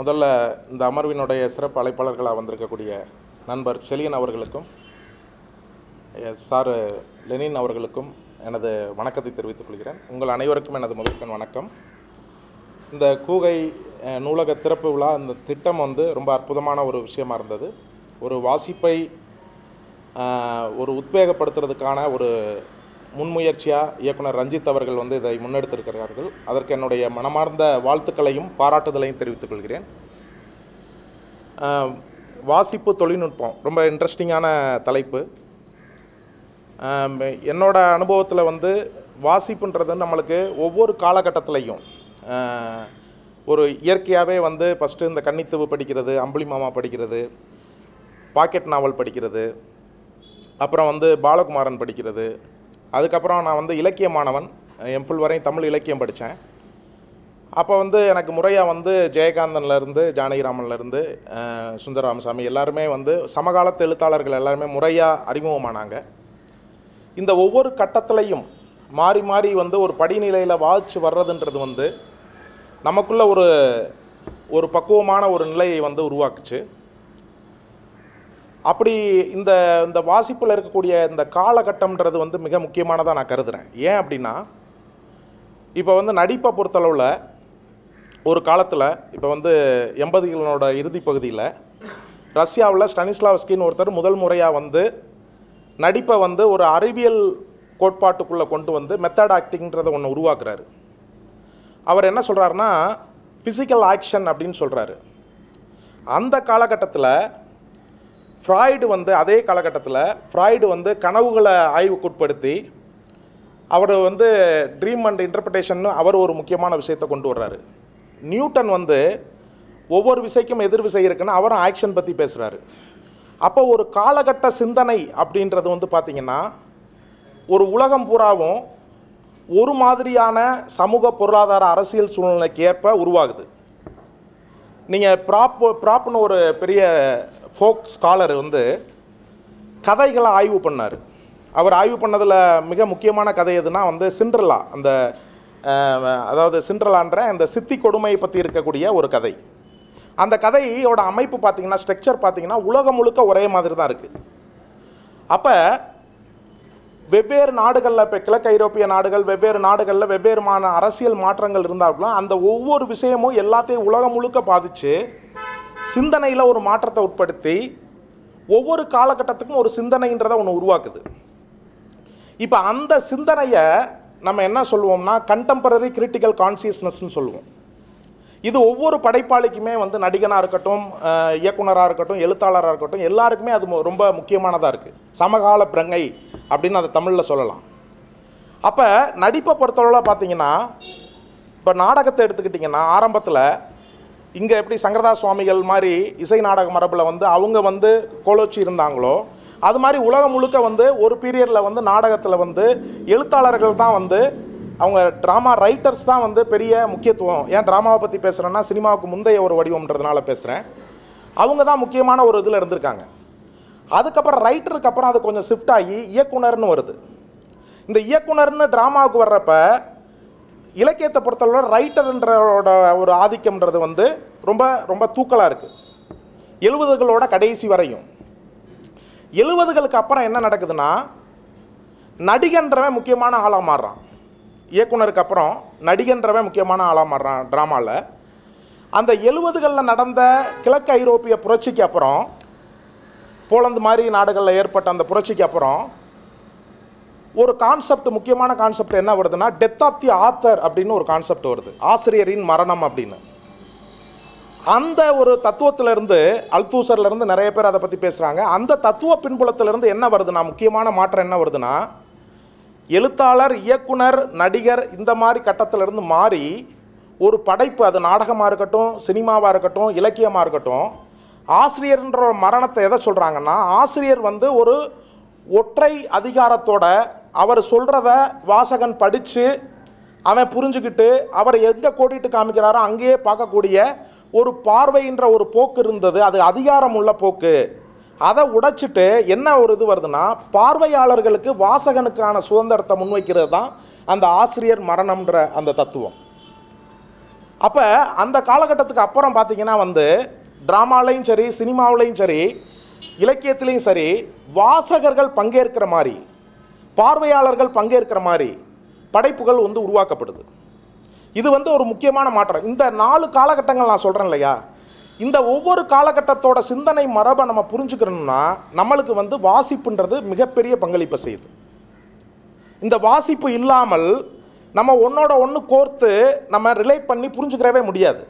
முதல்ல இந்த அமர்வினுடைய சிறப்பு அழைப்பாளர்களாக வந்திருக்கக்கூடிய நண்பர் செலியன் அவர்களுக்கும் சார் லெனின் அவர்களுக்கும் எனது வணக்கத்தை தெரிவித்துக் கொள்கிறேன். உங்கள் அனைவருக்கும் எனது முதற்கண் வணக்கம். இந்த கூகை நூலக திறப்பு விழா இந்த திட்டம் வந்து ரொம்ப அற்புதமான ஒரு விஷயமா இருந்தது. ஒரு வாசிப்பை ஒரு உத்வேகப்படுத்துறதுக்கான ஒரு முன்முயற்சியாக இயக்குனர் ரஞ்சித் அவர்கள் வந்து இதை முன்னெடுத்திருக்கிறார்கள். அதற்கு என்னுடைய மனமார்ந்த வாழ்த்துக்களையும் பாராட்டுதலையும் தெரிவித்துக் கொள்கிறேன். வாசிப்பு தொழில்நுட்பம் ரொம்ப இன்ட்ரெஸ்டிங்கான தலைப்பு. என்னோட அனுபவத்தில் வந்து வாசிப்புன்றது நம்மளுக்கு ஒவ்வொரு காலகட்டத்திலையும் ஒரு இயற்கையாகவே வந்து ஃபஸ்ட்டு இந்த கன்னித்தீவு படிக்கிறது அம்புலி மாமா படிக்கிறது பாக்கெட் நாவல் படிக்கிறது அப்புறம் வந்து பாலகுமாரன் படிக்கிறது அதுக்கப்புறம் நான் வந்து இலக்கிய மாணவன் எம்ஃபில் வரையும் தமிழ் இலக்கியம் படித்தேன். அப்போ வந்து எனக்கு முறையாக வந்து ஜெயகாந்தன்லேருந்து ஜானகிராமன்லேருந்து சுந்தரராமசாமி எல்லாருமே வந்து சமகாலத்து எழுத்தாளர்கள் எல்லாருமே முறையாக அறிமுகமானாங்க. இந்த ஒவ்வொரு கட்டத்திலையும் மாறி மாறி வந்து ஒரு படிநிலையில் வாழ்ச்சி வர்றதுன்றது வந்து நமக்குள்ள ஒரு ஒரு பக்குவமான ஒரு நிலையை வந்து உருவாக்குச்சு. அப்படி இந்த இந்த வாசிப்பில் இருக்கக்கூடிய இந்த காலகட்டம்ன்றது வந்து மிக முக்கியமானதாக நான் கருதுகிறேன் ஏன் அப்படின்னா இப்போ வந்து நடிப்பை பொறுத்தளவில் ஒரு காலத்தில் இப்போ வந்து எண்பதுகளோட இறுதி பகுதியில் ரஷ்யாவில் ஸ்டனிஸ்லாவ்ஸ்கின்னு ஒருத்தர் முதல் முறையாக வந்து நடிப்பை வந்து ஒரு அறிவியல் கோட்பாட்டுக்குள்ளே கொண்டு வந்து மெத்தட் ஆக்டிங்கிறத ஒன்று உருவாக்குறாரு. அவர் என்ன சொல்கிறாருன்னா ஃபிசிக்கல் ஆக்ஷன் அப்படின்னு சொல்கிறாரு அந்த காலகட்டத்தில் ஃப்ராய்டு வந்து அதே காலகட்டத்தில் ஃப்ராய்டு வந்து கனவுகளை ஆய்வுக்குட்படுத்தி அவர் வந்து ட்ரீம் அண்ட் இன்டர்பிரிட்டேஷன் அவர் ஒரு முக்கியமான விஷயத்தை கொண்டு வர்றாரு. நியூட்டன் வந்து ஒவ்வொரு விசைக்கும் எதிர் விசை இருக்குன்னு அவரும் ஆக்ஷன் பற்றி பேசுகிறாரு அப்போ ஒரு காலகட்ட சிந்தனை அப்படின்றது வந்து பார்த்திங்கன்னா ஒரு உலகம் பூராவும் ஒரு மாதிரியான சமூக பொருளாதார அரசியல் சூழ்நிலைக்கு ஏற்ப உருவாகுது. நீங்கள் ப்ராப் ப்ராப்னு ஒரு பெரிய ஃபோக் ஸ்காலர் வந்து கதைகளை ஆய்வு பண்ணார். அவர் ஆய்வு பண்ணதில் மிக முக்கியமான கதை எதுனா வந்து சிண்ட்ரலா அந்த அதாவது சிண்ட்ரலான்ற அந்த சித்தி கொடுமையை பற்றி இருக்கக்கூடிய ஒரு கதை. அந்த கதையோட அமைப்பு பார்த்தீங்கன்னா ஸ்ட்ரக்சர் பார்த்திங்கன்னா உலகம் முழுக்க ஒரே மாதிரி தான் இருக்குது அப்போ வெவ்வேறு நாடுகளில் இப்போ கிழக்கு ஐரோப்பிய நாடுகள் வெவ்வேறு நாடுகளில் வெவ்வேறுமான அரசியல் மாற்றங்கள் இருந்தாலும் அந்த ஒவ்வொரு விஷயமும் எல்லாத்தையும் உலகம் முழுக்க பாதித்து சிந்தனையில் ஒரு மாற்றத்தை உட்படுத்தி ஒவ்வொரு காலகட்டத்துக்கும் ஒரு சிந்தனைன்றதை ஒன்று உருவாக்குது. இப்போ அந்த சிந்தனையை நம்ம என்ன சொல்லுவோம்னா கண்டெம்பரரி கிரிட்டிக்கல் கான்சியஸ்னஸ்னு சொல்லுவோம். இது ஒவ்வொரு படைப்பாளிக்குமே வந்து நடிகனாக இருக்கட்டும் இயக்குனராக இருக்கட்டும் எழுத்தாளராக இருக்கட்டும் எல்லாருக்குமே அது ரொம்ப முக்கியமானதாக இருக்குது சமகால பிரங்கை அப்படின்னு அதை தமிழில் சொல்லலாம். அப்போ நடிப்பை பொறுத்தளவில் பார்த்தீங்கன்னா இப்போ நாடகத்தை எடுத்துக்கிட்டிங்கன்னா ஆரம்பத்தில் இங்கே எப்படி சங்கரதா சுவாமிகள் மாதிரி இசை நாடக மரபில் வந்து அவங்க வந்து கோலோச்சி இருந்தாங்களோ அது மாதிரி உலகம் முழுக்க வந்து ஒரு பீரியடில் வந்து நாடகத்தில் வந்து எழுத்தாளர்கள் தான் வந்து அவங்க ட்ராமா ரைட்டர்ஸ் தான் வந்து பெரிய முக்கியத்துவம். ஏன் ட்ராமாவை பற்றி பேசுகிறேன்னா சினிமாவுக்கு முந்தைய ஒரு வடிவம்ன்றதுனால பேசுகிறேன் அவங்க தான் முக்கியமான ஒரு இதில் இருந்திருக்காங்க. அதுக்கப்புறம் ரைட்டருக்கு அப்புறம் அது கொஞ்சம் ஷிஃப்ட் ஆகி இயக்குனர்னு வருது. இந்த இயக்குனர்னு ட்ராமாவுக்கு வர்றப்ப இலக்கியத்தை பொறுத்தளவு ரைட்டர்ன்றோட ஒரு ஆதிக்கம்ன்றது வந்து ரொம்ப ரொம்ப தூக்கலாக இருக்குது எழுபதுகளோட கடைசி வரையும். எழுபதுகளுக்கு அப்புறம் என்ன நடக்குதுன்னா நடிகன்றவன் முக்கியமான ஆளாக மாறுறான். இயக்குனருக்கு அப்புறம் நடிகன்றவன் முக்கியமான ஆளாக மாறுறான் ட்ராமாவில் அந்த எழுபதுகளில் நடந்த கிழக்கு ஐரோப்பிய புரட்சிக்கு அப்புறம் போலந்து மாதிரி நாடுகளில் ஏற்பட்ட அந்த புரட்சிக்கு அப்புறம் ஒரு கான்செப்ட் முக்கியமான கான்செப்ட் என்ன வருதுன்னா டெத் ஆஃப் தி ஆத்தர் அப்படின்னு ஒரு கான்செப்ட் வருது. ஆசிரியரின் மரணம் அப்படின்னு. அந்த ஒரு தத்துவத்திலிருந்து அல்தூசர்லேருந்து நிறைய பேர் அதை பற்றி பேசுகிறாங்க அந்த தத்துவ பின்புலத்திலிருந்து என்ன வருதுன்னா முக்கியமான மாற்றம் என்ன வருதுன்னா எழுத்தாளர் இயக்குனர் நடிகர் இந்த மாதிரி கட்டத்திலிருந்து மாறி ஒரு படைப்பு அது நாடகமாக இருக்கட்டும் சினிமாவாக இருக்கட்டும் இலக்கியமாக இருக்கட்டும் ஆசிரியர்ன்ற ஒரு மரணத்தை எதை சொல்கிறாங்கன்னா ஆசிரியர் வந்து ஒரு ஒற்றை அதிகாரத்தோட அவர் சொல்கிறத வாசகன் படித்து அவன் புரிஞ்சுக்கிட்டு அவர் எங்கே கோடிட்டு காமிக்கிறாரோ அங்கேயே பார்க்கக்கூடிய ஒரு பார்வைன்ற ஒரு போக்கு இருந்தது. அது அதிகாரம் உள்ள போக்கு. அதை உடைச்சிட்டு என்ன ஒரு இது வருதுன்னா பார்வையாளர்களுக்கு வாசகனுக்கான சுதந்திரத்தை முன்வைக்கிறது தான் அந்த ஆசிரியர் மரணம்ன்ற அந்த தத்துவம். அப்போ அந்த காலகட்டத்துக்கு அப்புறம் பார்த்திங்கன்னா வந்து ட்ராமாலையும் சரி சினிமாவிலையும் சரி இலக்கியத்திலையும் சரி வாசகர்கள் பங்கேற்கிற மாதிரி பார்வையாளர்கள் பங்கேற்கிற மாதிரி படைப்புகள் வந்து உருவாக்கப்படுது. இது வந்து ஒரு முக்கியமான மாற்றம். இந்த நாலு காலகட்டங்கள் நான் சொல்கிறேன் இல்லையா? இந்த ஒவ்வொரு காலகட்டத்தோட சிந்தனை மரபை நம்ம புரிஞ்சுக்கணும்னா நம்மளுக்கு வந்து வாசிப்புன்றது மிகப்பெரிய பங்களிப்பை செய்யுது. இந்த வாசிப்பு இல்லாமல் நம்ம ஒன்றோட ஒன்று கோர்த்து நம்ம ரிலேட் பண்ணி புரிஞ்சுக்கிறவே முடியாது.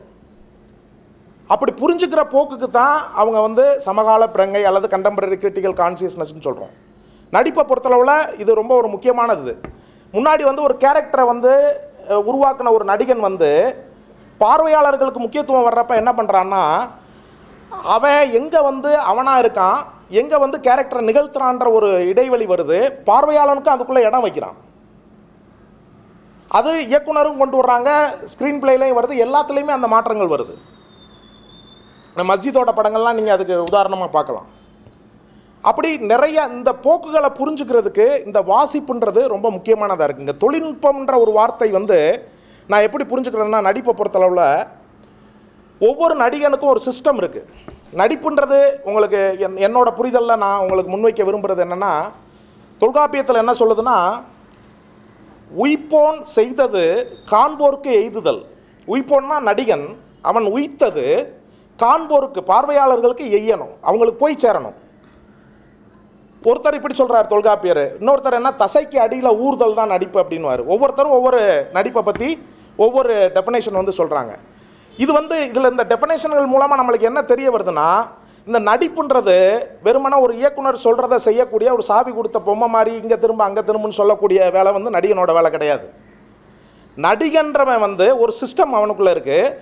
அப்படி புரிஞ்சுக்கிற போக்குக்கு தான் அவங்க வந்து சமகால பிரங்கை அல்லது கண்டெம்பரரி கிரிட்டிக்கல் கான்சியஸ்னஸ்னு சொல்கிறோம் நடிப்பை பொறுத்தளவில் இது ரொம்ப ஒரு முக்கியமானது. முன்னாடி வந்து ஒரு கேரக்டரை வந்து உருவாக்கின உருவாக்குன ஒரு நடிகன் வந்து பார்வையாளர்களுக்கு முக்கியத்துவம் வர்றப்ப என்ன பண்ணுறான்னா அவன் எங்கே வந்து அவனாக இருக்கான் எங்கே வந்து கேரக்டரை நிகழ்த்துறான்ற ஒரு இடைவெளி வருது பார்வையாளனுக்கு அதுக்குள்ளே இடம் வைக்கிறான். அது இயக்குனரும் கொண்டு வர்றாங்க ஸ்க்ரீன் பிளேலையும் வருது எல்லாத்துலேயுமே அந்த மாற்றங்கள் வருது. இந்த மஸ்ஜிதோட படங்கள்லாம் நீங்கள் அதுக்கு உதாரணமாக பார்க்கலாம். அப்படி நிறைய இந்த போக்குகளை புரிஞ்சுக்கிறதுக்கு இந்த வாசிப்புன்றது ரொம்ப முக்கியமானதாக இருக்குங்க தொழில்நுட்பம்ன்ற ஒரு வார்த்தை வந்து நான் எப்படி புரிஞ்சுக்கிறதுனா நடிப்பை பொறுத்தளவில் ஒவ்வொரு நடிகனுக்கும் ஒரு சிஸ்டம் இருக்குது நடிப்புன்றது உங்களுக்கு என் என்னோட புரிதலில் நான் உங்களுக்கு முன்வைக்க விரும்புகிறது என்னென்னா தொல்காப்பியத்தில் என்ன சொல்லுதுன்னா உய்ப்போன் செய்தது காண்போருக்கு எய்துதல். உயிப்போன்னா நடிகன் அவன் உய்த்தது காண்போருக்கு பார்வையாளர்களுக்கு எய்யணும் அவங்களுக்கு போய் சேரணும். ஒருத்தர் இப்படி சொல்கிறார் தொல்காப்பியர். இன்னொருத்தர் என்ன தசைக்கு அடியில் ஊர்தல் தான் நடிப்பு அப்படின்னுவார். ஒவ்வொருத்தரும் ஒவ்வொரு நடிப்பை பற்றி ஒவ்வொரு டெஃபனேஷன் வந்து சொல்கிறாங்க இது வந்து இதில் இந்த டெஃபனேஷன்கள் மூலமாக நம்மளுக்கு என்ன தெரிய வருதுன்னா இந்த நடிப்புன்றது வெறுமனா ஒரு இயக்குனர் சொல்கிறத செய்யக்கூடிய ஒரு சாவி கொடுத்த பொம்மை மாதிரி இங்கே திரும்ப அங்கே திரும்புன்னு சொல்லக்கூடிய வேலை வந்து நடிகனோட வேலை கிடையாது. நடிகன்றவன் வந்து ஒரு சிஸ்டம் அவனுக்குள்ளே இருக்குது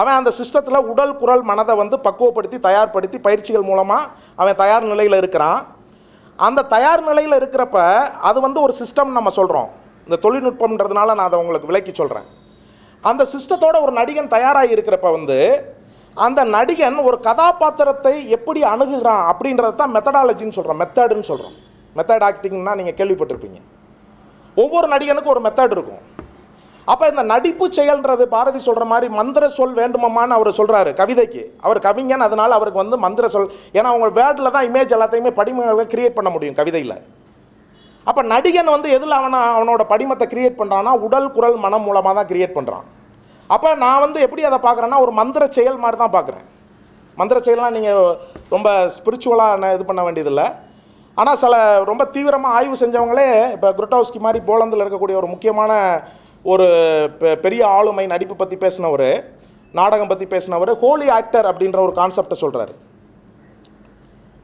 அவன் அந்த சிஸ்டத்தில் உடல் குரல் மனதை வந்து பக்குவப்படுத்தி தயார்படுத்தி பயிற்சிகள் மூலமாக அவன் தயார் நிலையில் இருக்கிறான். அந்த தயார் நிலையில் இருக்கிறப்ப அது வந்து ஒரு சிஸ்டம் நம்ம சொல்கிறோம் இந்த தொழில்நுட்பம்ன்றதுனால நான் அதை உங்களுக்கு விளக்கி சொல்கிறேன் அந்த சிஸ்டத்தோட ஒரு நடிகன் தயாராகி இருக்கிறப்ப வந்து அந்த நடிகன் ஒரு கதாபாத்திரத்தை எப்படி அணுகுகிறான் அப்படின்றத தான் மெத்தடாலஜின்னு சொல்கிறோம் மெத்தடுன்னு சொல்கிறோம் மெத்தட் ஆக்டிங்னா நீங்கள் கேள்விப்பட்டிருப்பீங்க. ஒவ்வொரு நடிகனுக்கும் ஒரு மெத்தட் இருக்கும். அப்போ இந்த நடிப்பு செயல்ன்றது பாரதி சொல்கிற மாதிரி மந்திர சொல் வேண்டுமான்னு அவர் சொல்கிறாரு கவிதைக்கு. அவர் கவிஞன் அதனால் அவருக்கு வந்து மந்திர சொல். ஏன்னா அவங்க வேர்டில் தான் இமேஜ் எல்லாத்தையுமே படிமங்களை கிரியேட் பண்ண முடியும் கவிதையில். அப்போ நடிகன் வந்து எதில் அவனை அவனோட படிமத்தை கிரியேட் பண்ணுறான்னா உடல் குரல் மனம் மூலமாக தான் கிரியேட் பண்ணுறான் அப்போ நான் வந்து எப்படி அதை பார்க்குறேன்னா ஒரு மந்திர செயல் மாதிரி தான் பார்க்குறேன். மந்திர செயல்லாம் நீங்கள் ரொம்ப ஸ்பிரிச்சுவலாக இது பண்ண வேண்டியதில்லை. ஆனால் சில ரொம்ப தீவிரமாக ஆய்வு செஞ்சவங்களே இப்போ குருட்டோஸ்கி மாதிரி போலந்தில் இருக்கக்கூடிய ஒரு முக்கியமான ஒரு பெ- பெரிய ஆளுமை நடிப்பு பற்றி பேசினவர் நாடகம் பற்றி பேசினவர் ஹோலி ஆக்டர் அப்படின்ற ஒரு கான்செப்டை சொல்கிறாரு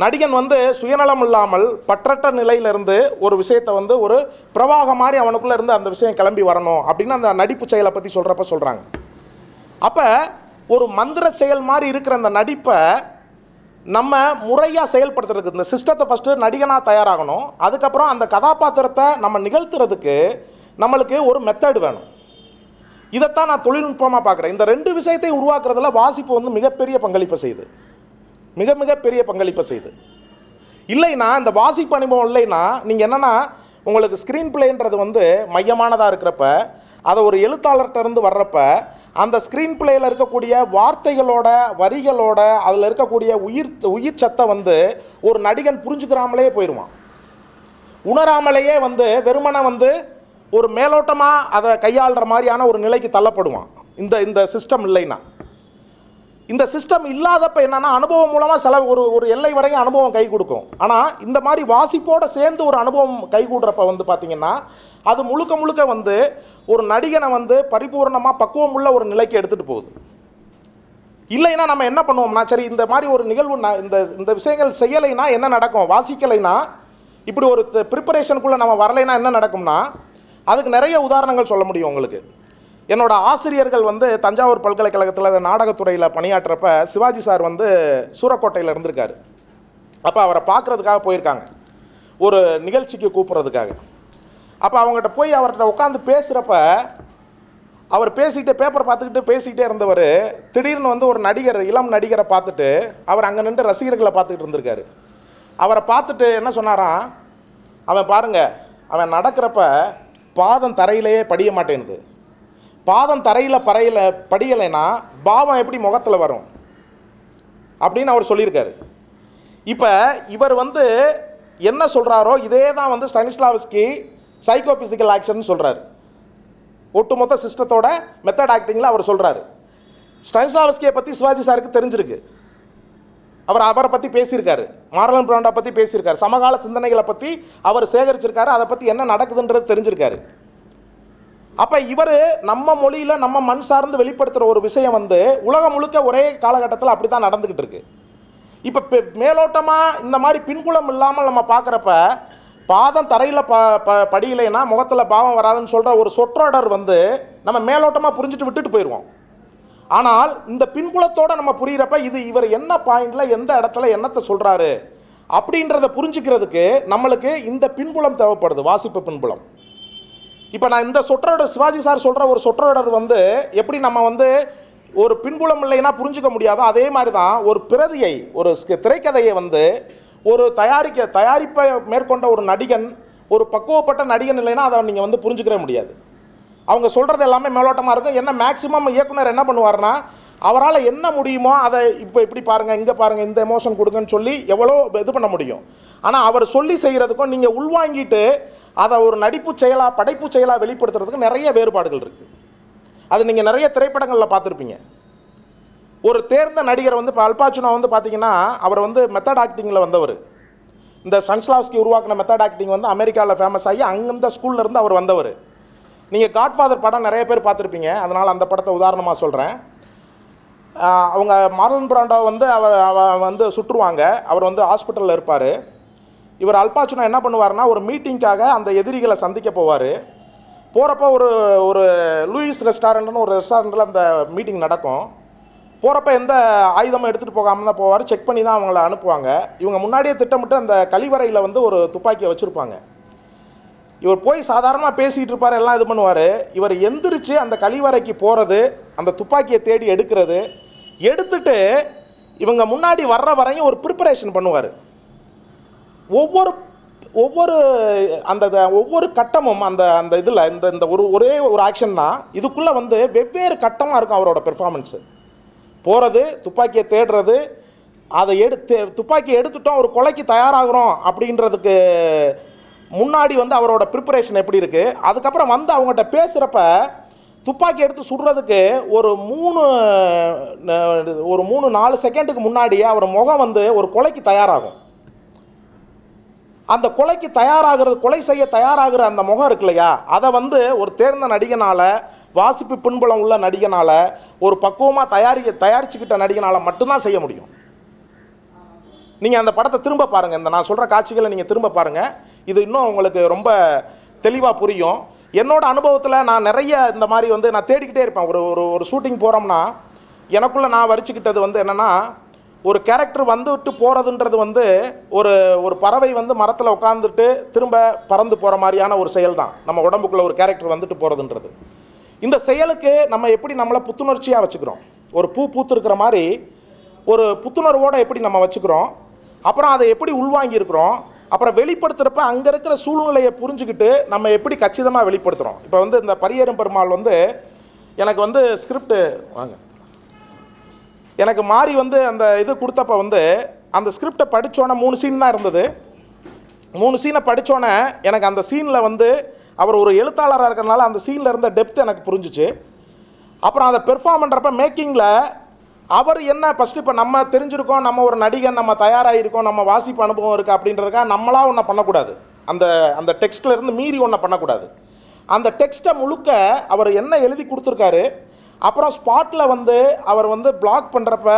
நடிகன் வந்து சுயநலம் இல்லாமல் பற்றற்ற நிலையிலிருந்து ஒரு விஷயத்தை வந்து ஒரு பிரவாக மாதிரி அவனுக்குள்ளே இருந்து அந்த விஷயம் கிளம்பி வரணும் அப்படின்னு அந்த நடிப்பு செயலை பற்றி சொல்கிறப்ப சொல்கிறாங்க அப்போ ஒரு மந்திர செயல் மாதிரி இருக்கிற அந்த நடிப்பை நம்ம முறையாக செயல்படுத்துறதுக்கு இந்த சிஸ்டத்தை ஃபஸ்ட்டு நடிகனாக தயாராகணும் அதுக்கப்புறம் அந்த கதாபாத்திரத்தை நம்ம நிகழ்த்துறதுக்கு நம்மளுக்கு ஒரு மெத்தட் வேணும். இதைத்தான் நான் தொழில்நுட்பமாக பார்க்குறேன். இந்த ரெண்டு விஷயத்தை உருவாக்குறதுல வாசிப்பு வந்து மிகப்பெரிய பங்களிப்பை செய்யுது. மிக மிக பெரிய பங்களிப்பை செய்யுது. இல்லைன்னா இந்த வாசிப்பு அனுபவம் இல்லைன்னா நீங்கள் என்னென்னா உங்களுக்கு ஸ்க்ரீன் பிளேன்றது வந்து மையமானதாக இருக்கிறப்ப அதை ஒரு எழுத்தாளர்கிட்ட இருந்து வர்றப்ப அந்த ஸ்க்ரீன் பிளேயில் இருக்கக்கூடிய வார்த்தைகளோட வரிகளோட அதில் இருக்கக்கூடிய உயிர் உயிர் சத்தை வந்து ஒரு நடிகன் புரிஞ்சுக்கிறாமலே போயிடுவான் உணராமலேயே வந்து வெறுமனை வந்து ஒரு மேலோட்டமாக அதை கையாளுற மாதிரியான ஒரு நிலைக்கு தள்ளப்படுவான். இந்த இந்த சிஸ்டம் இல்லைன்னா. இந்த சிஸ்டம் இல்லாதப்ப என்னன்னா அனுபவம் மூலமாக சில ஒரு ஒரு எல்லை வரையும் அனுபவம் கை கொடுக்கும். ஆனால் இந்த மாதிரி வாசிப்போடு சேர்ந்து ஒரு அனுபவம் கை கூடுறப்ப வந்து பார்த்தீங்கன்னா அது முழுக்க முழுக்க வந்து ஒரு நடிகனை வந்து பரிபூர்ணமாக பக்குவம் உள்ள ஒரு நிலைக்கு எடுத்துகிட்டு போகுது. இல்லைன்னா நம்ம என்ன பண்ணுவோம்னா சரி இந்த மாதிரி ஒரு நிகழ்வு இந்த இந்த விஷயங்கள் செய்யலைன்னா என்ன நடக்கும்? வாசிக்கலைன்னா இப்படி ஒரு ப்ரிப்பரேஷனுக்குள்ளே நம்ம வரலைன்னா என்ன நடக்கும்னா அதுக்கு நிறைய உதாரணங்கள் சொல்ல முடியும் உங்களுக்கு. என்னோட ஆசிரியர்கள் வந்து தஞ்சாவூர் பல்கலைக்கழகத்தில் நாடகத்துறையில் பணியாற்றுறப்ப சிவாஜி சார் வந்து சூரக்கோட்டையில் இருந்திருக்காரு. அப்போ அவரை பார்க்குறதுக்காக போயிருக்காங்க. ஒரு நிகழ்ச்சிக்கு கூப்பிட்றதுக்காக. அப்போ அவங்ககிட்ட போய் அவர்கிட்ட உட்காந்து பேசுகிறப்ப அவர் பேசிக்கிட்டு பேப்பர் பார்த்துக்கிட்டு பேசிக்கிட்டே இருந்தவர் திடீர்னு வந்து ஒரு நடிகர் இளம் நடிகரை பார்த்துட்டு அவர் அங்கே நின்று ரசிகர்களை பார்த்துக்கிட்டு இருந்திருக்காரு. அவரை பார்த்துட்டு என்ன சொன்னாராம்? அவன் பாருங்க அவன் நடக்கிறப்ப பாதம் தரையிலேயே படிய மாட்டேனுது பாதம் தரையில் பறையில் படியலைன்னா பாவம் எப்படி முகத்தில் வரும்? அப்படின்னு அவர் சொல்லியிருக்காரு. இப்போ இவர் வந்து என்ன சொல்கிறாரோ இதே தான் வந்து ஸ்டனிஸ்லாவஸ்கி சைக்கோ ஃபிசிக்கல் ஆக்ஷன் சொல்கிறாரு ஒட்டுமொத்த சிஸ்டத்தோட மெத்தட் ஆக்டிங்கில் அவர் சொல்கிறாரு ஸ்டனிஸ்லாவஸ்கியை பற்றி சிவாஜி சாருக்கு தெரிஞ்சிருக்கு. அவர் அவரை பற்றி பேசியிருக்காரு. மாரலன் பிராண்டா பற்றி பேசியிருக்காரு. சமகால சிந்தனைகளை பற்றி அவர் சேகரிச்சிருக்காரு. அதை பற்றி என்ன நடக்குதுன்றது தெரிஞ்சிருக்காரு. அப்போ இவர் நம்ம மொழியில் நம்ம மண் சார்ந்து வெளிப்படுத்துகிற ஒரு விஷயம் வந்து உலகம் முழுக்க ஒரே காலகட்டத்தில் அப்படி தான் நடந்துக்கிட்டு இருக்கு. இப்போ மேலோட்டமாக இந்த மாதிரி பின்புலம் இல்லாமல் நம்ம பார்க்குறப்ப பாதம் தரையில் ப ப படியிலைன்னா முகத்தில் பாவம் வராதுன்னு சொல்கிற ஒரு சொற்றொடர் வந்து நம்ம மேலோட்டமாக புரிஞ்சுட்டு விட்டுட்டு போயிடுவோம் ஆனால் இந்த பின்புலத்தோடு நம்ம புரிகிறப்ப இது இவர் என்ன பாயிண்டில் எந்த இடத்துல என்னத்தை சொல்கிறாரு அப்படின்றத புரிஞ்சுக்கிறதுக்கு நம்மளுக்கு இந்த பின்புலம் தேவைப்படுது வாசிப்பு பின்புலம். இப்போ நான் இந்த சொற்றொடர் சிவாஜி சார் சொல்கிற ஒரு சொற்றொடர் வந்து எப்படி நம்ம வந்து ஒரு பின்புலம் இல்லைன்னா புரிஞ்சுக்க முடியாதோ அதே மாதிரி தான் ஒரு பிரதியை ஒரு திரைக்கதையை வந்து ஒரு தயாரிக்க தயாரிப்பை மேற்கொண்ட ஒரு நடிகன் ஒரு பக்குவப்பட்ட நடிகன் இல்லைன்னா அதை நீங்கள் வந்து புரிஞ்சுக்கவே முடியாது. அவங்க சொல்கிறது எல்லாமே மேலோட்டமாக இருக்கும். என்ன மேக்ஸிமம் இயக்குனர் என்ன பண்ணுவார்னா அவரால் என்ன முடியுமோ அதை இப்போ இப்படி பாருங்கள் இங்கே பாருங்கள் இந்த எமோஷன் கொடுங்கன்னு சொல்லி எவ்வளோ இது பண்ண முடியும். ஆனால் அவர் சொல்லி செய்கிறதுக்கும் நீங்கள் உள்வாங்கிட்டு அதை ஒரு நடிப்பு செயலாக படைப்பு செயலாக வெளிப்படுத்துறதுக்கு நிறைய வேறுபாடுகள் இருக்குது அது நீங்கள் நிறைய திரைப்படங்களில் பார்த்துருப்பீங்க. ஒரு தேர்ந்த நடிகர் வந்து இப்போ அல்பாச்சுனா வந்து பார்த்தீங்கன்னா அவர் வந்து மெத்தட் ஆக்டிங்கில் வந்தவர். இந்த சன்ஸ்லாஸ்கி உருவாக்கின மெத்தட் ஆக்டிங் வந்து அமெரிக்காவில் ஃபேமஸ் ஆகி அங்கந்த ஸ்கூல்ல இருந்து அவர் வந்தவர். நீங்கள் காட்ஃபாதர் படம் நிறைய பேர் பார்த்துருப்பீங்க. அதனால் அந்த படத்தை உதாரணமாக சொல்கிறேன் அவங்க மார்லன் பிராண்டோ வந்து அவர் அவ வந்து சுற்றுவாங்க. அவர் வந்து ஹாஸ்பிட்டலில் இருப்பார். இவர் அல்பாச்சுனா என்ன பண்ணுவார்னா ஒரு மீட்டிங்க்காக அந்த எதிரிகளை சந்திக்க போவார். போகிறப்போ ஒரு ஒரு லூயிஸ் ரெஸ்டாரண்ட்னு ஒரு ரெஸ்டாரண்ட்டில் அந்த மீட்டிங் நடக்கும். போகிறப்ப எந்த ஆயுதமும் எடுத்துகிட்டு போகாமல் தான் போவார். செக் பண்ணி தான் அவங்கள அனுப்புவாங்க. இவங்க முன்னாடியே திட்டமிட்டு அந்த கழிவறையில் வந்து ஒரு துப்பாக்கியை வச்சுருப்பாங்க. இவர் போய் சாதாரணமாக பேசிகிட்டு இருப்பார் எல்லாம் இது பண்ணுவார். இவர் எந்திரிச்சு அந்த கழிவறைக்கு போகிறது அந்த துப்பாக்கியை தேடி எடுக்கிறது. எடுத்துட்டு இவங்க முன்னாடி வர்ற வரையும் ஒரு ப்ரிப்பரேஷன் பண்ணுவார். ஒவ்வொரு ஒவ்வொரு அந்த ஒவ்வொரு கட்டமும் அந்த அந்த இதில் இந்த இந்த ஒரு ஒரே ஒரு ஆக்ஷன் தான். இதுக்குள்ளே வந்து வெவ்வேறு கட்டமாக இருக்கும் அவரோட பெர்ஃபார்மன்ஸு போகிறது துப்பாக்கியை தேடுறது அதை எடுத்து துப்பாக்கியை எடுத்துட்டோம் ஒரு கொலைக்கு தயாராகிறோம் அப்படின்றதுக்கு முன்னாடி வந்து அவரோட ப்ரிப்பரேஷன் எப்படி இருக்குது அதுக்கப்புறம் வந்து அவங்ககிட்ட பேசுகிறப்ப துப்பாக்கி எடுத்து சுடுறதுக்கு ஒரு மூணு ஒரு மூணு நாலு செகண்டுக்கு முன்னாடியே அவர் முகம் வந்து ஒரு கொலைக்கு தயாராகும். அந்த கொலைக்கு தயாராகிறது கொலை செய்ய தயாராகிற அந்த முகம் இருக்கு இல்லையா? அதை வந்து ஒரு தேர்ந்த நடிகனால் வாசிப்பு பின்புலம் உள்ள நடிகனால் ஒரு பக்குவமாக தயாரிக்க தயாரிச்சுக்கிட்ட நடிகனால் மட்டும்தான் செய்ய முடியும். நீங்கள் அந்த படத்தை திரும்ப பாருங்கள் இந்த நான் சொல்கிற காட்சிகளை நீங்கள் திரும்ப பாருங்கள் இது இன்னும் உங்களுக்கு ரொம்ப தெளிவாக புரியும். என்னோட அனுபவத்தில் நான் நிறைய இந்த மாதிரி வந்து நான் தேடிக்கிட்டே இருப்பேன். ஒரு ஒரு ஒரு ஷூட்டிங் போகிறோம்னா எனக்குள்ளே நான் வரிச்சுக்கிட்டது வந்து என்னென்னா ஒரு கேரக்டர் வந்துவிட்டு போகிறதுன்றது வந்து ஒரு ஒரு பறவை வந்து மரத்தில் உட்காந்துட்டு திரும்ப பறந்து போகிற மாதிரியான ஒரு செயல் தான் நம்ம உடம்புக்குள்ளே ஒரு கேரக்டர் வந்துட்டு போகிறதுன்றது இந்த செயலுக்கு நம்ம எப்படி நம்மளை புத்துணர்ச்சியாக வச்சுக்கிறோம்? ஒரு பூ பூத்துருக்கிற மாதிரி ஒரு புத்துணர்வோடு எப்படி நம்ம வச்சுக்கிறோம்? அப்புறம் அதை எப்படி உள்வாங்கியிருக்கிறோம்? அப்புறம் வெளிப்படுத்துகிறப்ப அங்கே இருக்கிற சூழ்நிலையை புரிஞ்சுக்கிட்டு நம்ம எப்படி கச்சிதமாக வெளிப்படுத்துகிறோம் இப்போ வந்து இந்த பரியேறும் பெருமாள் வந்து எனக்கு வந்து ஸ்கிரிப்ட் வாங்க. எனக்கு மாறி வந்து அந்த இது கொடுத்தப்ப வந்து அந்த ஸ்கிரிப்டை படித்தோன்னே மூணு சீன் தான் இருந்தது. மூணு சீனை படித்தோன்னே எனக்கு அந்த சீனில் வந்து அவர் ஒரு எழுத்தாளராக இருக்கிறனால அந்த சீனில் இருந்த டெப்த் எனக்கு புரிஞ்சுச்சு. அப்புறம் அதை பெர்ஃபார்ம் பண்ணுறப்ப மேக்கிங்கில் அவர் என்ன ஃபஸ்ட்டு இப்போ நம்ம தெரிஞ்சிருக்கோம் நம்ம ஒரு நடிகன் நம்ம தயாராகிருக்கோம் நம்ம வாசிப்பு அனுபவம் இருக்குது அப்படின்றதுக்காக நம்மளா ஒன்றை பண்ணக்கூடாது. அந்த அந்த டெக்ஸ்ட்லேருந்து மீறி ஒன்றை பண்ணக்கூடாது. அந்த டெக்ஸ்ட்டை முழுக்க அவர் என்ன எழுதி கொடுத்துருக்காரு அப்புறம் ஸ்பாட்டில் வந்து அவர் வந்து பிளாக் பண்ணுறப்ப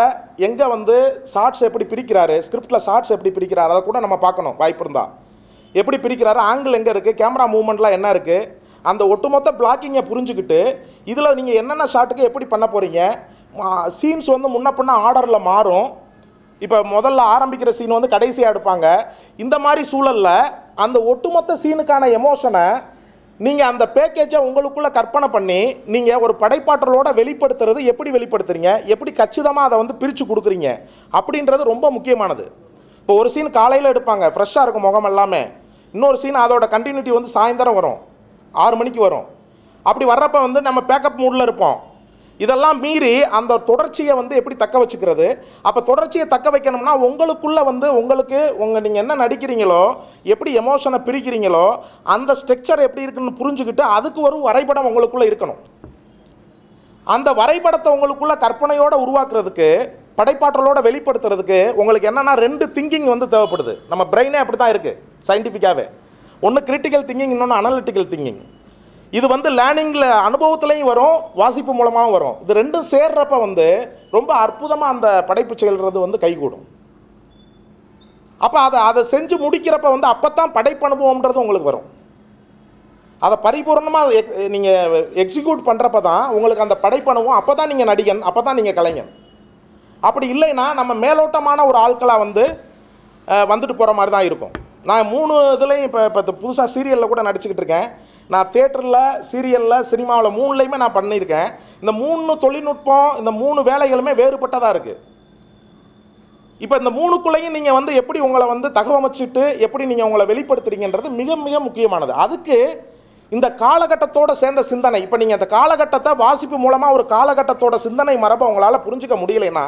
எங்கே வந்து ஷார்ட்ஸ் எப்படி பிரிக்கிறாரு ஸ்கிரிப்டில் ஷார்ட்ஸ் எப்படி பிரிக்கிறாரு அதை கூட நம்ம பார்க்கணும் வாய்ப்பு இருந்தால் எப்படி பிரிக்கிறாரு ஆங்கிள் எங்கே இருக்குது கேமரா மூவ்மெண்ட்லாம் என்ன இருக்குது அந்த ஒட்டுமொத்த பிளாக்கிங்கை புரிஞ்சுக்கிட்டு இதில் நீங்கள் என்னென்ன ஷாட்டுக்கு எப்படி பண்ண போகிறீங்க சீன்ஸ் வந்து முன்ன பின்ன ஆர்டரில் மாறும். இப்போ முதல்ல ஆரம்பிக்கிற சீன் வந்து கடைசியாக எடுப்பாங்க. இந்த மாதிரி சூழலில் அந்த ஒட்டுமொத்த சீனுக்கான எமோஷனை நீங்கள் அந்த பேக்கேஜை உங்களுக்குள்ளே கற்பனை பண்ணி நீங்கள் ஒரு படைப்பாற்றலோட வெளிப்படுத்துறது எப்படி வெளிப்படுத்துறீங்க? எப்படி கச்சிதமாக அதை வந்து பிரித்து கொடுக்குறீங்க? அப்படின்றது ரொம்ப முக்கியமானது. இப்போ ஒரு சீன் காலையில் எடுப்பாங்க. ஃப்ரெஷ்ஷாக இருக்கும் முகம் எல்லாமே. இன்னொரு சீன் அதோட கண்டினியூட்டி வந்து சாயந்தரம் வரும். ஆறு மணிக்கு வரும். அப்படி வர்றப்ப வந்து நம்ம பேக்கப் மூடில் இருப்போம். இதெல்லாம் மீறி அந்த தொடர்ச்சியை வந்து எப்படி தக்க வச்சுக்கிறது? அப்போ தொடர்ச்சியை தக்க வைக்கணும்னா உங்களுக்குள்ளே வந்து உங்களுக்கு உங்கள் நீங்கள் என்ன நடிக்கிறீங்களோ எப்படி எமோஷனை பிரிக்கிறீங்களோ அந்த ஸ்ட்ரக்சர் எப்படி இருக்குன்னு புரிஞ்சுக்கிட்டு அதுக்கு ஒரு வரைபடம் உங்களுக்குள்ளே இருக்கணும். அந்த வரைபடத்தை உங்களுக்குள்ள கற்பனையோடு உருவாக்குறதுக்கு படைப்பாற்றலோட வெளிப்படுத்துறதுக்கு உங்களுக்கு என்னென்னா ரெண்டு திங்கிங் வந்து தேவைப்படுது. நம்ம பிரெயினே அப்படி தான் இருக்குது சயின்டிஃபிக்காகவே ஒன்று கிரிட்டிக்கல் திங்கிங் இன்னொன்று அனலிட்டிக்கல் திங்கிங் இது வந்து லேர்னிங்கில் அனுபவத்துலையும் வரும் வாசிப்பு மூலமாகவும் வரும். இது ரெண்டும் சேர்றப்ப வந்து ரொம்ப அற்புதமாக அந்த படைப்பு செயல்றது வந்து கைகூடும். அப்போ அதை அதை செஞ்சு முடிக்கிறப்ப வந்து அப்போ தான் படைப்பு அனுபவம்ன்றது உங்களுக்கு வரும். அதை பரிபூர்ணமாக நீங்கள் எக்ஸிக்யூட் பண்ணுறப்ப தான் உங்களுக்கு அந்த படைப்பனவும் அப்போ தான் நீங்கள் நடிகன் அப்போ தான் நீங்கள் கலைஞன். அப்படி இல்லைன்னா நம்ம மேலோட்டமான ஒரு ஆட்களாக வந்து வந்துட்டு போகிற மாதிரி தான் இருக்கும். நான் மூணு இதுலேயும் இப்போ இப்போ புதுசாக சீரியலில் கூட நடிச்சுக்கிட்டு இருக்கேன். நான் தேட்டரில் சீரியலில் சினிமாவில் மூணுலேயுமே நான் பண்ணியிருக்கேன். இந்த மூணு தொழில்நுட்பம் இந்த மூணு வேலைகளுமே வேறுபட்டதாக இருக்குது இப்போ இந்த மூணுக்குள்ளேயும் நீங்கள் வந்து எப்படி உங்களை வந்து தகவமைச்சிட்டு எப்படி நீங்கள் உங்களை வெளிப்படுத்துறீங்கன்றது மிக மிக முக்கியமானது. அதுக்கு இந்த காலகட்டத்தோட சேர்ந்த சிந்தனை இப்போ நீங்கள் அந்த காலகட்டத்தை வாசிப்பு மூலமாக ஒரு காலகட்டத்தோட சிந்தனை மரபை உங்களால் புரிஞ்சிக்க முடியலைன்னா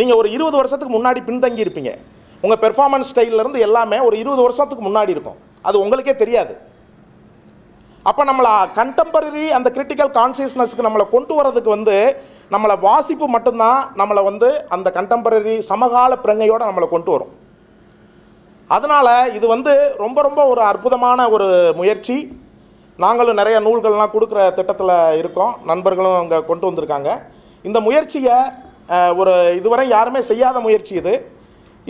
நீங்கள் ஒரு இருபது வருஷத்துக்கு முன்னாடி பின்தங்கி இருப்பீங்க உங்கள் பெர்ஃபார்மன்ஸ் ஸ்டைல்லேருந்து எல்லாமே ஒரு இருபது வருஷத்துக்கு முன்னாடி இருக்கும். அது உங்களுக்கே தெரியாது. அப்போ நம்மளை கண்டெம்பரரி அந்த கிரிட்டிக்கல் கான்சியஸ்னஸ்க்கு நம்மளை கொண்டு வரதுக்கு வந்து நம்மளை வாசிப்பு மட்டும்தான் நம்மளை வந்து அந்த கண்டெம்பரரி சமகால பிரங்கையோடு நம்மளை கொண்டு வரும். அதனால் இது வந்து ரொம்ப ரொம்ப ஒரு அற்புதமான ஒரு முயற்சி. நாங்களும் நிறைய நூல்கள்லாம் கொடுக்குற திட்டத்தில் இருக்கோம். நண்பர்களும் அங்கே கொண்டு வந்திருக்காங்க. இந்த முயற்சியை ஒரு இதுவரை யாருமே செய்யாத முயற்சி இது.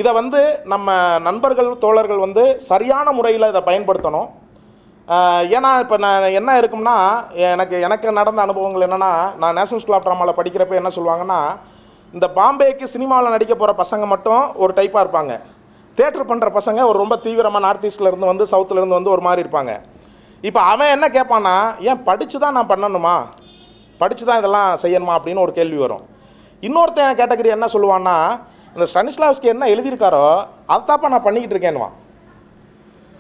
இதை வந்து நம்ம நண்பர்கள் தோழர்கள் வந்து சரியான முறையில் இதை பயன்படுத்தணும். ஏன்னா இப்போ நான் என்ன இருக்கும்னா எனக்கு எனக்கு நடந்த அனுபவங்கள் என்னென்னா நான் நேஷனல் ஸ்கூல் ஆஃப் ட்ராமாவில் படிக்கிறப்ப என்ன சொல்லுவாங்கன்னா இந்த பாம்பேக்கு சினிமாவில் நடிக்க போகிற பசங்க மட்டும் ஒரு டைப்பாக இருப்பாங்க. தேட்டர் பண்ணுற பசங்க ஒரு ரொம்ப தீவிரமாக நார்த் ஈஸ்ட்லேருந்து வந்து சவுத்துலேருந்து வந்து ஒரு மாதிரி இருப்பாங்க. இப்போ அவன் என்ன கேட்பான்னா ஏன் படித்து தான் நான் பண்ணணுமா? படித்து தான் இதெல்லாம் செய்யணுமா? அப்படின்னு ஒரு கேள்வி வரும். இன்னொருத்தன் கேட்டகரி என்ன சொல்லுவான்னா இந்த ஸ்டனிஸ்லாவ்ஸ்க்கு என்ன எழுதியிருக்காரோ அதைத்தாப்பா நான் பண்ணிக்கிட்டு இருக்கேன்வான்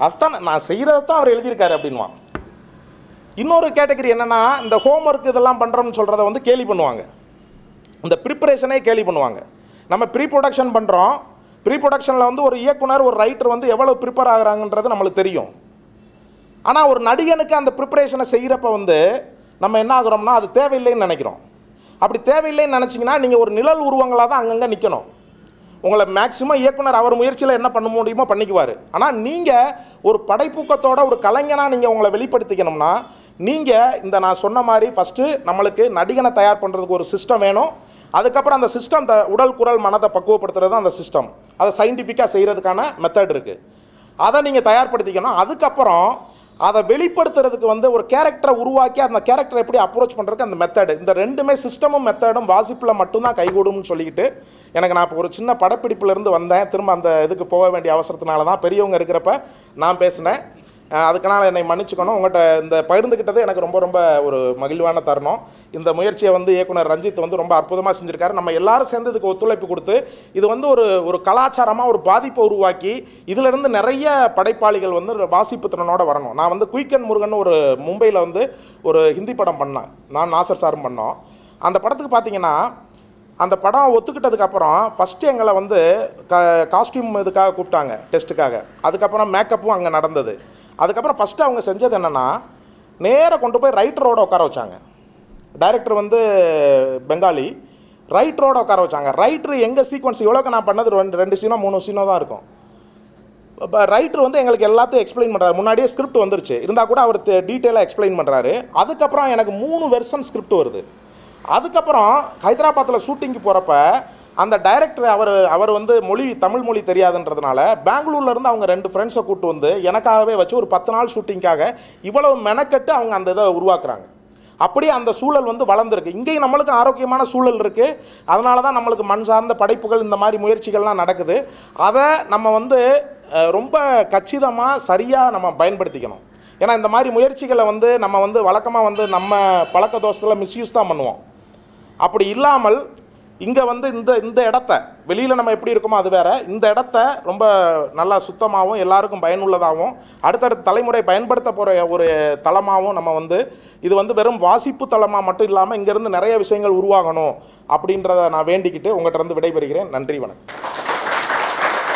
அதுதான் நான் செய்கிறத தான் அவர் எழுதியிருக்காரு அப்படின்வான் இன்னொரு கேட்டகரி என்னென்னா இந்த ஹோம்ஒர்க் இதெல்லாம் பண்ணுறோம்னு சொல்கிறத வந்து கேலி பண்ணுவாங்க. இந்த ப்ரிப்பரேஷனே கேலி பண்ணுவாங்க. நம்ம ப்ரீ ப்ரொடக்ஷன் பண்ணுறோம் ப்ரீ ப்ரொடக்ஷனில் வந்து ஒரு இயக்குனர் ஒரு ரைட்டர் வந்து எவ்வளோ ப்ரிப்பேர் ஆகுறாங்கன்றது நம்மளுக்கு தெரியும். ஆனால் ஒரு நடிகனுக்கு அந்த ப்ரிப்பரேஷனை செய்கிறப்ப வந்து நம்ம என்ன ஆகுறோம்னா அது தேவையில்லைன்னு நினைக்கிறோம். அப்படி தேவையில்லைன்னு நினச்சிங்கன்னா நீங்கள் ஒரு நிழல் உருவங்களாக தான் அங்கங்கே நிற்கணும் உங்களை மேக்சிமம் இயக்குனர் அவர் முயற்சியில் என்ன பண்ண முடியுமோ பண்ணிக்குவார். ஆனால் நீங்கள் ஒரு படைப்பூக்கத்தோட ஒரு கலைஞனாக நீங்கள் உங்களை வெளிப்படுத்திக்கணும்னா நீங்கள் இந்த நான் சொன்ன மாதிரி ஃபஸ்ட்டு நம்மளுக்கு நடிகனை தயார் பண்ணுறதுக்கு ஒரு சிஸ்டம் வேணும். அதுக்கப்புறம் அந்த சிஸ்டம் த உடல் குரல் மனதை பக்குவப்படுத்துறது தான் அந்த சிஸ்டம் அதை சயின்டிஃபிக்காக செய்கிறதுக்கான மெத்தட் இருக்குது அதை நீங்கள் தயார்படுத்திக்கணும். அதுக்கப்புறம் அதை வெளிப்படுத்துறதுக்கு வந்து ஒரு கேரக்டரை உருவாக்கி அந்த கேரக்டரை எப்படி அப்ரோச் பண்ணுறதுக்கு அந்த மெத்தடு இந்த ரெண்டுமே சிஸ்டமும் மெத்தடும் வாசிப்பில் மட்டும்தான் கைகூடும்னு சொல்லிக்கிட்டு எனக்கு நான் இப்போ ஒரு சின்ன படப்பிடிப்புலேருந்து வந்தேன். திரும்ப அந்த இதுக்கு போக வேண்டிய அவசரத்தினால தான் பெரியவங்க இருக்கிறப்ப நான் பேசினேன். அதுக்கனால என்னை மன்னிச்சுக்கணும். உங்கள்கிட்ட இந்த பகிர்ந்துக்கிட்டது எனக்கு ரொம்ப ரொம்ப ஒரு மகிழ்வான தருணம். இந்த முயற்சியை வந்து இயக்குனர் ரஞ்சித் வந்து ரொம்ப அற்புதமாக செஞ்சுருக்காரு. நம்ம எல்லாரும் சேர்ந்து இதுக்கு ஒத்துழைப்பு கொடுத்து இது வந்து ஒரு ஒரு கலாச்சாரமாக ஒரு பாதிப்பை உருவாக்கி இதிலிருந்து நிறைய படைப்பாளிகள் வந்து வாசிப்பு திறனோடு வரணும். நான் வந்து குயிக்கன் முருகன் ஒரு மும்பையில் வந்து ஒரு ஹிந்தி படம் பண்ணேன். நான் நாசர் சாரும் பண்ணோம். அந்த படத்துக்கு பார்த்தீங்கன்னா அந்த படம் ஒத்துக்கிட்டதுக்கப்புறம் ஃபஸ்ட்டு எங்களை வந்து க காஸ்டியூம் இதுக்காக கூப்பிட்டாங்க டெஸ்ட்டுக்காக அதுக்கப்புறம் மேக்கப்பும் அங்கே நடந்தது. அதுக்கப்புறம் ஃபஸ்ட்டு அவங்க செஞ்சது என்னென்னா நேராக கொண்டு போய் ரைட்டரோட உட்கார வச்சாங்க. டைரக்டர் வந்து பெங்காலி. ரைட்டரோட உட்கார வச்சாங்க. ரைட்டர் எங்கள் சீக்வன்ஸ் எவ்வளோக்கு நான் பண்ணது ரெண்டு ரெண்டு சீனோ மூணு சீனோ தான் இருக்கும். இப்போ ரைட்டர் வந்து எங்களுக்கு எல்லாத்தையும் எக்ஸ்பிளைன் பண்ணுறாரு முன்னாடியே ஸ்கிரிப்ட் வந்துருச்சு. இருந்தால் கூட அவர் டீட்டெயிலாக எக்ஸ்பிளைன் பண்ணுறாரு அதுக்கப்புறம் எனக்கு மூணு வெர்ஷன் ஸ்கிரிப்ட் வருது. அதுக்கப்புறம் ஹைதராபாத்தில் ஷூட்டிங்க்கு போகிறப்ப அந்த டைரக்டர் அவர் அவர் வந்து மொழி தமிழ் மொழி தெரியாதுன்றதுனால பெங்களூர்லேருந்து அவங்க ரெண்டு ஃப்ரெண்ட்ஸை கூட்டு வந்து எனக்காகவே வச்சு ஒரு பத்து நாள் ஷூட்டிங்காக இவ்வளவு மெனக்கட்டு அவங்க அந்த இதை உருவாக்குறாங்க. அப்படியே அந்த சூழல் வந்து வளர்ந்துருக்கு. இங்கேயும் நம்மளுக்கு ஆரோக்கியமான சூழல் இருக்குது அதனால தான் நம்மளுக்கு மண் சார்ந்த படைப்புகள் இந்த மாதிரி முயற்சிகள்லாம் நடக்குது. அதை நம்ம வந்து ரொம்ப கச்சிதமாக சரியாக நம்ம பயன்படுத்திக்கணும். ஏன்னா இந்த மாதிரி முயற்சிகளை வந்து நம்ம வந்து வழக்கமாக வந்து நம்ம பழக்க தோஷத்தில் மிஸ்யூஸ் தான் பண்ணுவோம். அப்படி இல்லாமல் இங்கே வந்து இந்த இந்த இடத்த வெளியில் நம்ம எப்படி இருக்கோமோ அது வேற. இந்த இடத்த ரொம்ப நல்லா சுத்தமாகவும் எல்லாருக்கும் பயனுள்ளதாகவும் அடுத்தடுத்த தலைமுறை பயன்படுத்த போகிற ஒரு தளமாகவும் நம்ம வந்து இது வந்து வெறும் வாசிப்பு தளமாக மட்டும் இல்லாமல் இங்கேருந்து நிறைய விஷயங்கள் உருவாகணும் அப்படின்றத நான் வேண்டிக்கிட்டு உங்கள்கிட்ட இருந்து விடைபெறுகிறேன். நன்றி வணக்கம்.